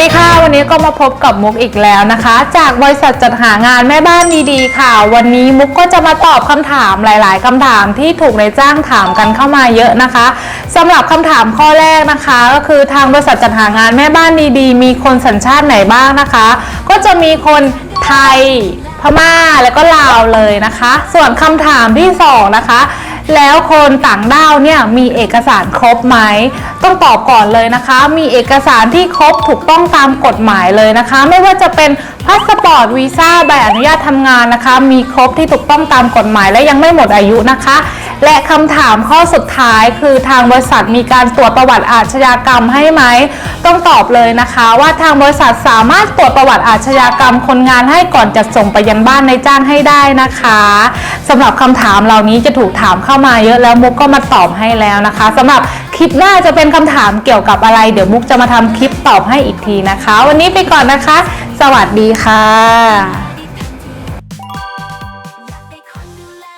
ดีค่ะ วันนี้ก็มาพบกับมุกอีกแล้วนะคะ จากบริษัทจัดหางานแม่บ้านดีๆค่ะ วันนี้มุกก็จะมาตอบคำถามหลาย ๆคำถามที่ถูกในายจ้างถามกันเข้ามาเยอะนะคะสำหรับคำถามข้อแรกนะคะ ก็คือทางบริษัทจัดหางานแม่บ้านดีๆ มีคนสัญชาติไหนบ้างนะคะ ก็จะมีคนไทยพม่าแล้วก็ลาวเลยนะคะ ส่วนคำถามที่สองนะคะ แล้วคนต่างด้าวเนี่ยมีเอกสารครบไหม ต้องตอบก่อนเลยนะคะ มีเอกสารที่ครบถูกต้องตามกฎหมายเลยนะคะ ไม่ว่าจะเป็นพาสปอร์ตวีซ่าใบอนุญาตทำงานนะคะ มีครบที่ถูกต้องตามกฎหมายและยังไม่หมดอายุนะคะ และคำถามข้อสุดท้ายคือทางบริษัทมีการตรวจประวัติอาชญากรรมให้ไหม ต้องตอบเลยนะคะ ว่าทางบริษัทสามารถตรวจประวัติอาชญากรรมคนงานให้ก่อนจัดส่งไปยังบ้านในจ้างให้ได้นะคะสำหรับคำถามเหล่านี้จะถูกถามเข้ามาเยอะแล้วมุกก็มาตอบให้แล้วนะคะสำหรับคลิปหน้าจะเป็นคำถามเกี่ยวกับอะไร เดี๋ยวมุกจะมาทำคลิปตอบให้อีกทีนะคะ วันนี้ไปก่อนนะคะ สวัสดีค่ะ